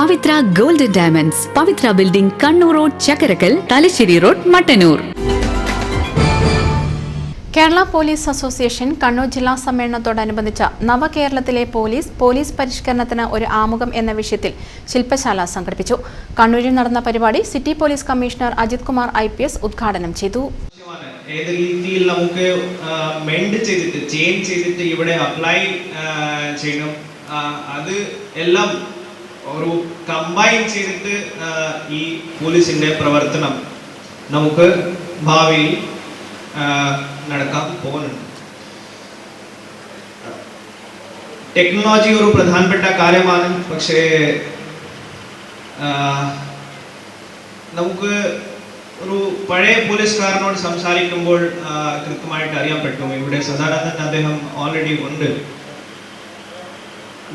Pavithra golden diamonds. Pavithra building Kannur road Chakkarakkal Thalassery road Mattannur. Kerala police association Kannur ജില്ലാ സമ്മേളനത്തോടനുബന്ധിച്ച നവകേരളത്തിലെ police police പരിഷ്കരണത്തിന് ഒരു ആമുഖം എന്ന വിഷയത്തിൽ ശില്പശാല സംഘടിപ്പിച്ചു. കണ്ണൂരിൽ നടന്ന പരിപാടി city police commissioner Ajith Kumar I ഉദ്ഘാടനം ചെയ്തു. ഏത് രീതിയിൽ നമുക്ക് മെൻഡ് ചെയ്തിട്ട് ചേഞ്ച് ചെയ്തിട്ട് ഇവിടെ അപ്ലൈ ചെയ്യണം? അത് എല്ലാം ഒരു കമ്പൈൻ ചെയ്തിട്ട് ഈ പോലീസിന്റെ പ്രവർത്തനം നമുക്ക് ഭാവിയിൽ നടക്കാൻ പോകുന്നുണ്ട്. ടെക്നോളജി ഒരു പ്രധാനപ്പെട്ട കാര്യമാണ്. പക്ഷേ നമുക്ക് ഒരു പഴയ പോലീസുകാരനോട് സംസാരിക്കുമ്പോൾ കൃത്യമായിട്ട് അറിയാൻ പറ്റും. ഇവിടെ സദാനന്ദൻ അദ്ദേഹം ഓൾറെഡി ഉണ്ട്.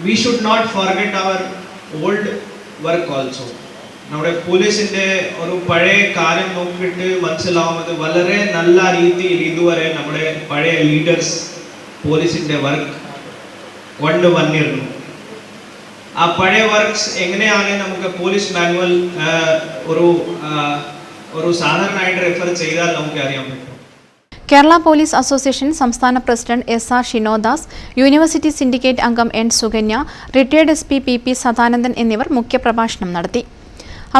We should not forget our old work also നമ്മുടെ പോലീസിന്റെ ഒരു പഴയ കാര്യം നോക്കിയിട്ട് മനസ്സിലാവുന്നത് വളരെ നല്ല രീതിയിൽ ഇതുവരെ നമ്മുടെ പഴയ ലീഡേഴ്സ് പോലീസിന്റെ വർക്ക് കൊണ്ട് വന്നിരുന്നു ആ പഴയ വർക്ക്സ് എങ്ങനെയാണ് നമുക്ക് പോലീസ് മാനുവൽ ഒരു ഒരു സാധാരണയായിട്ട് റെഫർ ചെയ്താൽ നമുക്ക് അറിയാൻ പറ്റും. കേരള പോലീസ് അസോസിയേഷൻ സംസ്ഥാന president S R Shinodas university syndicate അംഗം N Sukanya retired S P P P Sadanandan എന്നിവർ മുഖ്യപ്രഭാഷണം നടത്തി.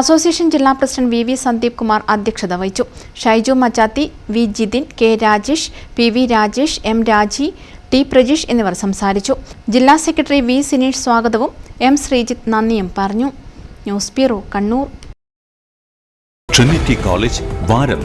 അസോസിയേഷൻ ജില്ലാ president V V Sandeep Kumar അധ്യക്ഷത വഹിച്ചു. Shaiju Machathi V Jithin K Rajesh P V Rajesh M Raji T Prajeesh എന്നിവർ സംസാരിച്ചു. ജില്ലാ സെക്രട്ടറി വി സിനീഷ് സ്വാഗതവും എം ശ്രീജിത്ത് നന്ദിയും പറഞ്ഞു. News bureau Kannur. Trinity College Varam